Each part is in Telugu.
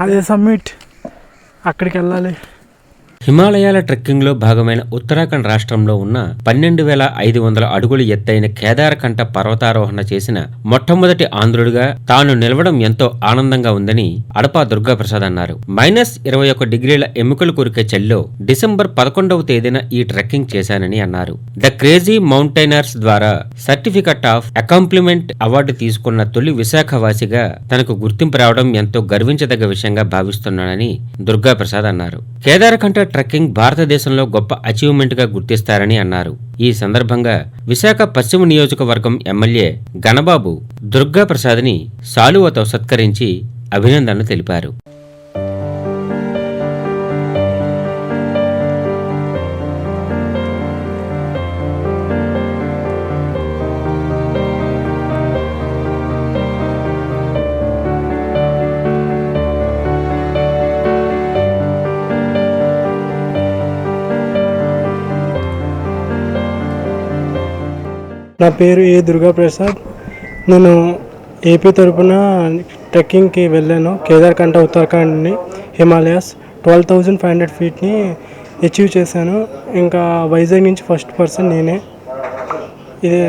అదే సమ్మిట్. అక్కడికి వెళ్ళాలి. హిమాలయాల ట్రెక్కింగ్లో భాగమైన ఉత్తరాఖండ్ రాష్ట్రంలో ఉన్న పన్నెండు వేల ఐదు వందల అడుగులు ఎత్తైన కేదారకంఠ పర్వతారోహణ చేసిన మొట్టమొదటి ఆంధ్రుడిగా తాను నిలవడం ఎంతో ఆనందంగా ఉందని అడపా దుర్గాప్రసాద్ అన్నారు. మైనస్ ఇరవై ఒక డిగ్రీల ఎముకలు కొరికే చెల్లో డిసెంబర్ పదకొండవ తేదీన ఈ ట్రెక్కింగ్ చేశానని అన్నారు. ద క్రేజీ మౌంటైనర్స్ ద్వారా సర్టిఫికెట్ ఆఫ్ అకాంప్లిమెంట్ అవార్డు తీసుకున్న తొలి విశాఖవాసిగా తనకు గుర్తింపు రావడం ఎంతో గర్వించదగ్గ విషయంగా భావిస్తున్నానని దుర్గాప్రసాద్ అన్నారు. కేదారకంఠ ట్రెక్కింగ్ భారతదేశంలో గొప్ప అచీవ్మెంట్గా గుర్తిస్తారని అన్నారు. ఈ సందర్భంగా విశాఖ పశ్చిమ నియోజకవర్గం ఎమ్మెల్యే గణబాబు దుర్గాప్రసాద్ని సాలువతో సత్కరించి అభినందనలు తెలిపారు. నా పేరు ఏ దుర్గాప్రసాద్. నేను ఏపీ తరపున ట్రెక్కింగ్కి వెళ్ళాను. Kedarkantha ఉత్తరాఖండ్ని Himalayas twelve thousand five hundred ఫీట్ని achieve చేశాను. ఇంకా వైజాగ్ నుంచి ఫస్ట్ పర్సన్ నేనే. ఇది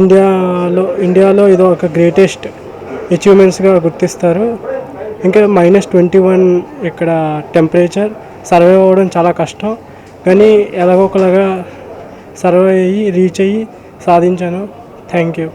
ఇండియాలో ఇండియాలో ఇది ఒక గ్రేటెస్ట్ అచీవ్మెంట్స్గా గుర్తిస్తారు. ఇంకా మైనస్ ట్వంటీ వన్ ఇక్కడ టెంపరేచర్. సర్వైవ్ అవ్వడం చాలా కష్టం. కానీ ఎలాగోకలాగా సర్వ్ అయ్యి రీచ్ అయ్యి సాధించాను. Thank you.